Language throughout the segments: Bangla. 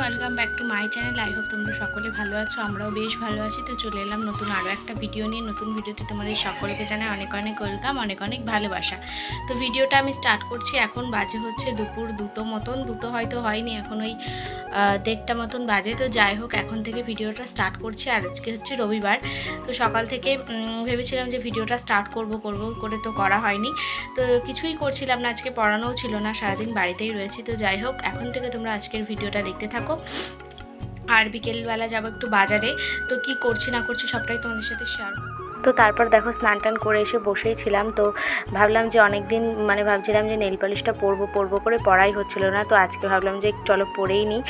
Welcome back to my channel. I hope তোমরা সকলে ভালো আছো, আমরাও বেশ ভালো আছি। তো চলে এলাম নতুন আরও একটা ভিডিও নিয়ে। নতুন ভিডিওতে তোমাদের সকলকে জানাই অনেক অনেক ওয়েলকাম, অনেক অনেক ভালোবাসা। তো ভিডিওটা আমি স্টার্ট করছি। এখন বাজে হচ্ছে দুপুর দুটো মতন। দুটো হয়তো হয়নি, এখন ওই দেড়টা মতন বাজে। তো যাই হোক, এখন থেকে ভিডিওটা স্টার্ট করছি। আর আজকে হচ্ছে রবিবার। তো সকাল থেকে ভেবেছিলাম যে ভিডিওটা স্টার্ট করব করব করে তো করা হয়নি। তো কিছুই করছিলাম না, আজকে পড়ানোও ছিল না, সারাদিন বাড়িতেই রয়েছি। তো যাই হোক, এখন থেকে তোমরা আজকের ভিডিওটা দেখতে থাকো। 꼭 আর বিকেলবেলা যাব একটু বাজারে। তো কি করছি, না করছি সবটাই তোমাদের সাথে শেয়ার তো তারপর দেখো স্নান টান করে এসে বসেই ছিলাম। তো ভাবলাম যে অনেক দিন মানে ভাবছিলাম যে নেল পালিশটা পরবো পরবো করে পড়াই হচ্ছিল না। তো আজকে ভাবলাম যে চলো পরেই নিই।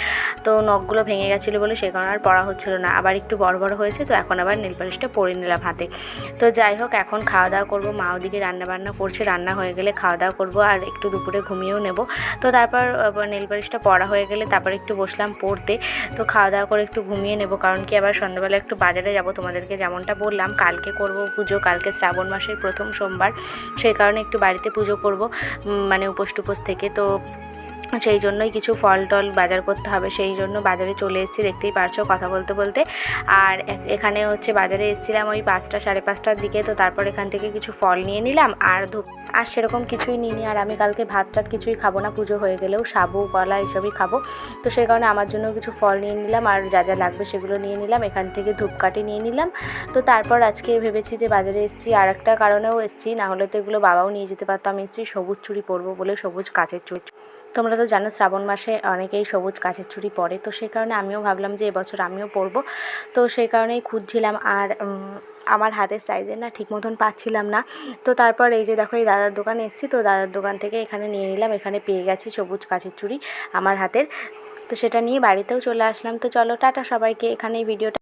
তো নখগুলো ভেঙে গেছিল বলে সে কারণে আর পড়া হচ্ছিল না। আবার একটু বড় বড় হয়েছে, তো এখন আবার নেল পালিশটা পরে নিলাম হাতে। তো যাই হোক, এখন খাওয়া দাওয়া করব। মা ওদিকে রান্না বান্না করছে, রান্না হয়ে গেলে খাওয়া দাওয়া করব আর একটু দুপুরে ঘুমিয়েও নেব। তো তারপর নেল পালিশটা পড়া হয়ে গেলে তারপর একটু বসলাম পড়তে। তো খাওয়া দাওয়া করে একটু ঘুমিয়ে নেব, কারণ কি আবার সন্ধ্যাবেলা একটু বাজারে যাব। তোমাদেরকে যেমনটা বললাম, কালকে করব পুজো, কালকে শ্রাবণ মাসের প্রথম সোমবার। সেই কারণে একটু বাড়িতে পুজো করব মানে উপোস টুপোস থেকে। তো সেই জন্যই কিছু ফল টল বাজার করতে হবে, সেই জন্য বাজারে চলে এসেছি, দেখতেই পারছ কথা বলতে বলতে। আর এখানে হচ্ছে বাজারে এসেছিলাম ওই পাঁচটা, সাড়ে পাঁচটার দিকে, তো তারপর এখান থেকে কিছু ফল নিয়ে নিলাম, আর ধূপ আর সেরকম কিছুই নিইনি, আর আমি কালকে ভাত টাত কিছুই খাব না, পুজো হয়ে গেলেও সাবু, কলা এসবই খাব। তো সেই কারণে আমার জন্য কিছু ফল নিয়ে নিলাম, আর যা যা লাগবে সেগুলো নিয়ে নিলাম, এখান থেকে ধূপকাঠি নিয়ে নিলাম। তো তারপর আজকে ভেবেছি যে বাজারে এসেছি, আর একটা কারণেও এসেছি, না হলে তো এগুলো বাবাও নিয়ে যেতে পারতো, আমি এসেছি সবুজ চুড়ি পরবো বলে সবুজ কাচের চুড়ি তোমরা তো জানো শ্রাবণ মাসে অনেকেই সবুজ কাচের চুড়ি পরে, তো সেই কারণে আমিও ভাবলাম যে এবছর আমিও পরবো। তো সেই কারণেই খুঁজছিলাম আর আমার হাতের সাইজের না ঠিক মতন পাচ্ছিলাম না। তো তারপর এই যে দেখো এই দাদার দোকানে এসেছি, তো দাদার দোকান থেকে এখানে নিয়ে নিলাম, এখানে পেয়ে গেছি সবুজ কাচের চুড়ি আমার হাতের। তো সেটা নিয়ে বাড়িতেও চলে আসলাম। তো চলো, টাটা সবাইকে। এখানে এই ভিডিওটা